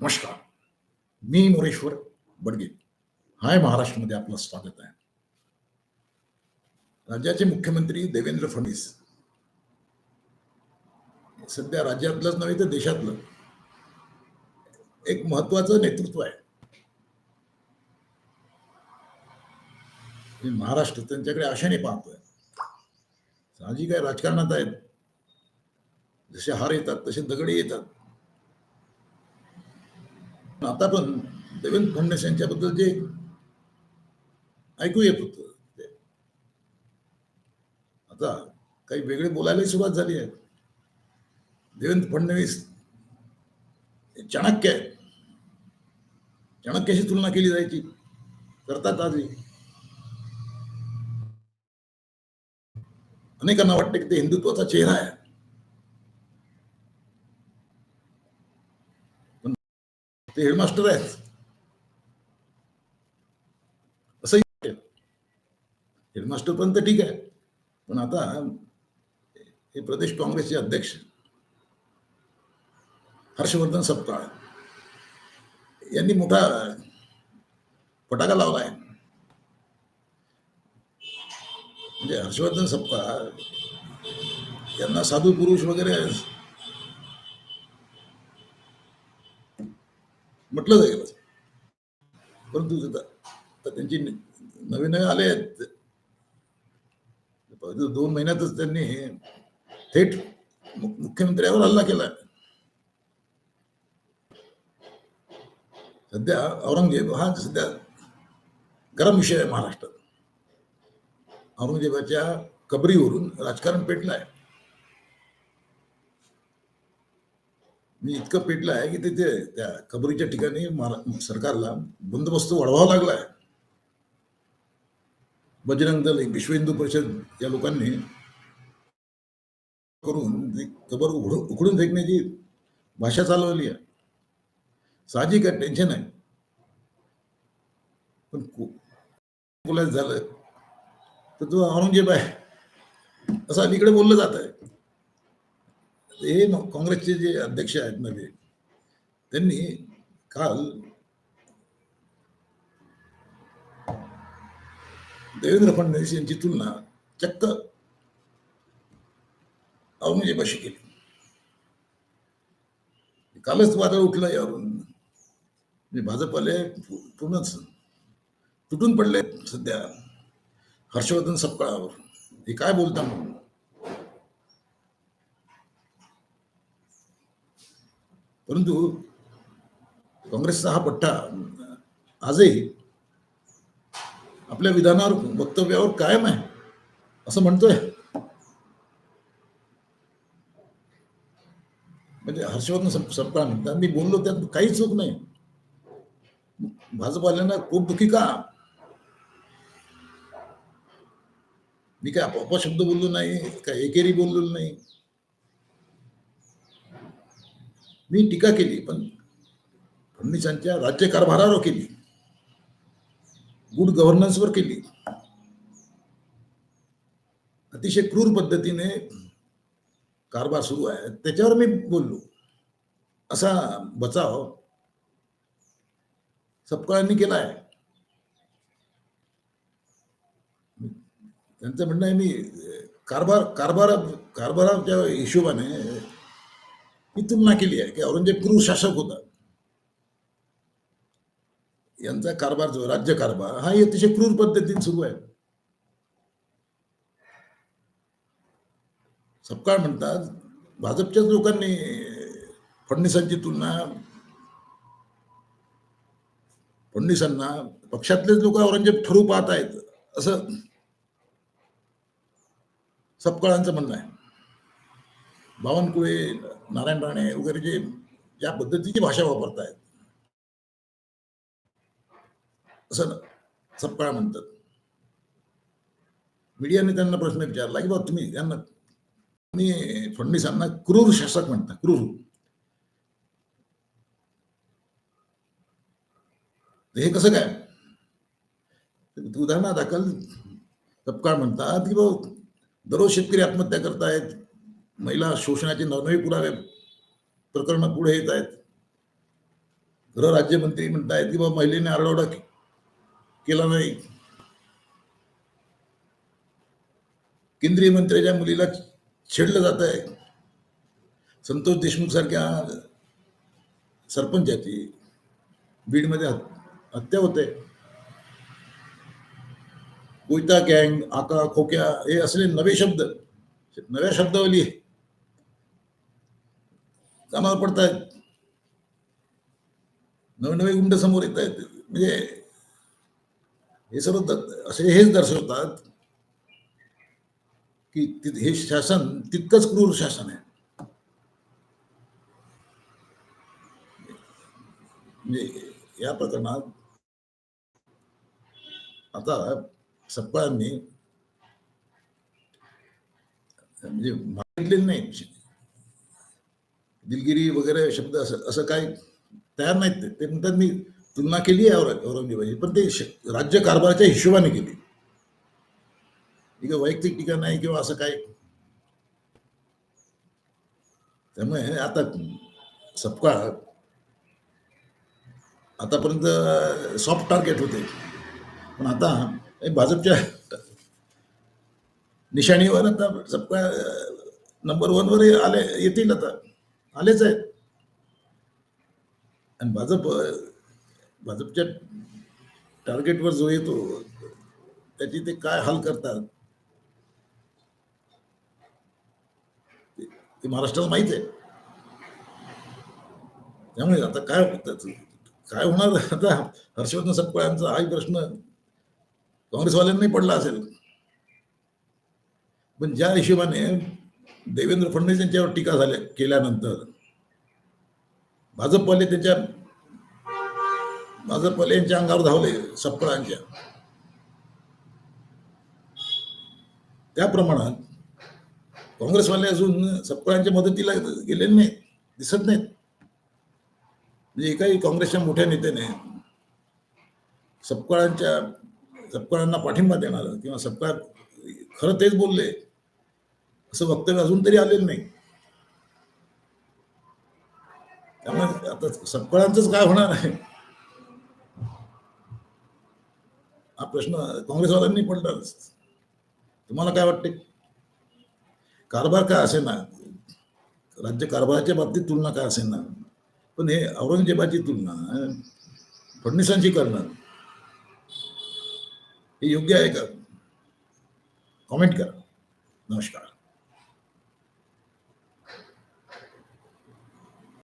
नमस्कार. मी मोरेश्वर बडगे. हाय महाराष्ट्रामध्ये आपलं स्वागत आहे. राज्याचे मुख्यमंत्री देवेंद्र फडणवीस. सध्या राज्यातलंच नव्हे तर देशातलं. एक महत्वाचं नेतृत्व आहे. महाराष्ट्र त्यांच्याकडे आशेने पाहतोय. साहजिक आहे राजकारणात आहेत. जसे हार येतात तसे दगडे येतात. आता पण देवेंद्र फडणवीस यांच्याबद्दल जे ऐकू येत होत ते. आता काही वेगळे बोलायला सुरुवात झाली आहे. देवेंद्र फडणवीस चाणक्य आहेत. चाणक्याशी तुलना केली जायची करतात आजही अनेकांना वाटतं की ते हिंदुत्वाचा चेहरा आहे. ते हेडमास्टर आहेत असंही वाटेल. हेडमास्टर पर्यंत ठीक आहे पण आता हे प्रदेश काँग्रेसचे अध्यक्ष हर्षवर्धन सपकाळ यांनी मोठा फटाका लावला आहे म्हणजे हर्षवर्धन सपकाळ यांना साधू पुरुष वगैरे म्हटलं जाईल परंतु त्यांची नवीन नवीन आले आहेत. दोन महिन्यातच त्यांनी थेट मुख्यमंत्र्यावर हल्ला केला. सध्या औरंगजेब हा सध्या गरम विषय आहे महाराष्ट्रात. औरंगजेबाच्या कबरीवरून राजकारण पेटलं आहे मी इतकं पेटलं आहे की तिथे त्या कबरीच्या ठिकाणी सरकारला बंदोबस्त वाढवावा लागला आहे बजरंग दल विश्व हिंदू परिषद या लोकांनी करून ती कबर उघडून उखडून फेकण्याची भाषा चालवली आहे. साहजिक आहे टेन्शन आहे. पण बोलायचं झालं? तर तो औरंगजेब आहे. असं अलीकडे बोललं जात आहे हे काँग्रेसचे जे अध्यक्ष आहेत नवे त्यांनी काल देवेंद्र फडणवीस यांची तुलना चक्क औरंगजेबाशी केली कालच वादळ उठला यावरून म्हणजे पूर्णच तुटून पडले सध्या हर्षवर्धन सपकाळावर हे काय बोलता म्हणून परंतु काँग्रेसचा हा पट्टा आजही आपल्या विधानावर वक्तव्यावर कायम आहे असं म्हणतोय. म्हणजे हर्षवर्धन सरकार म्हणतात मी बोललो त्यात काहीच चूक नाही. भाजपाल्यांना खूप दुखी का? मी काय अपशब्द बोललो नाही काय एकेरी बोललो नाही. मी टीका केली पण फडणवीसांच्या राज्य कारभारावर केली. गुड गव्हर्नन्सवर केली. अतिशय क्रूर पद्धतीने कारभार सुरू आहे. त्याच्यावर मी बोललो. असा बचाव सपकाळांनी केला आहे. त्यांचं म्हणणं आहे मी कारभार कारभार कारभाराच्या हिशोबाने ही तुलना केली आहे की औरंगजेब गुरु शासक होता. यांचा कारभार जो राज्य कारभार हा अतिशय क्रूर पद्धतीने सुरू आहे. सपकाळ म्हणतात भाजपच्याच लोकांनी फडणवीसांची तुलना फडणवीसांना पक्षातलेच लोक औरंगजेब ठरू पाहत आहेत असं सपकाळांचं म्हणणं आहे. बावनकुळे नारायण राणे वगैरे जे ज्या पद्धतीची भाषा वापरतायत. असं सपकाळ म्हणतात. मीडियाने त्यांना प्रश्न विचारला की बाबा तुम्ही यांना तुम्ही फडणवीसांना क्रूर शासक म्हणता क्रूर. हे कसं काय? उदाहरणादाखल सपकाळ म्हणतात की बाबा दररोज शेतकरी आत्महत्या करतायत महिला शोषणाचे नवनवे पुरावे प्रकरण पुढे येत आहेत. गृह राज्यमंत्री म्हणतायत की बाबा महिलेने आरडाओरडा केला नाही. केंद्रीय मंत्र्याच्या मुलीला छेडलं जात आहे. संतोष देशमुख सारख्या सरपंचाची बीडमध्ये हत्या होते कोयता गँग आका खोक्या हे असले नवे शब्द नव्या शब्दावली कानावर पडतायत नवे नवे गुंड समोर येत आहेत म्हणजे हे सर्व असे हेच दर्शवतात की हे शासन तितकंच क्रूर शासन आहे म्हणजे या प्रकरणात आता सपकाळांनी म्हणजे नाही दिलगिरी वगैरे शब्द असं असं काय तयार नाहीत. ते. म्हणतात मी तुलना केली आहे औरंग औरंगजेबाची पण ते राज्य कारभाराच्या हिशोबाने केली. ही वैयक्तिक टीका नाही किंवा असं काय त्यामुळे आता सपकाळ आतापर्यंत सॉफ्ट टार्गेट होते. पण आता हे भाजपच्या निशाणीवर आता सपकाळ नंबर वनवर आले येतील आता. आलेच आहेत. आणि भाजप भाजपच्या टार्गेटवर जो येतो त्याची ते काय हाल करतात? ते- महाराष्ट्राला माहीत आहे. त्यामुळे आता काय होतं काय होणार? आता हर्षवर्धन सपकाळांचा हाही प्रश्न काँग्रेसवाल्यांनाही पडला असेल. पण ज्या हिशोबाने देवेंद्र फडणवीस यांच्यावर टीका झाल्या केल्यानंतर. भाजपवाले त्यांच्या भाजपवाले यांच्या अंगावर धावले सपकाळांच्या त्या प्रमाणात काँग्रेसवाले अजून सपकाळांच्या मदतीला गेलेले नाहीत दिसत नाहीत. म्हणजे एकाही काँग्रेसच्या मोठ्या नेत्याने सपकाळांच्या सपकाळांना पाठिंबा देणार किंवा सपकाळ खरं तेच बोलले असं वक्तव्य अजून तरी आलेलं नाही. त्यामुळे आता सपकाळांचंच काय होणार आहे? हा प्रश्न काँग्रेसवाल्यांनी पडलाच. तुम्हाला काय वाटते? कारभार काय असे ना राज्य कारभाराच्या बाबतीत तुलना काय असेल ना पण हे औरंगजेबाची तुलना फडणवीसांची करणार. हे योग्य आहे का? कॉमेंट करा. नमस्कार.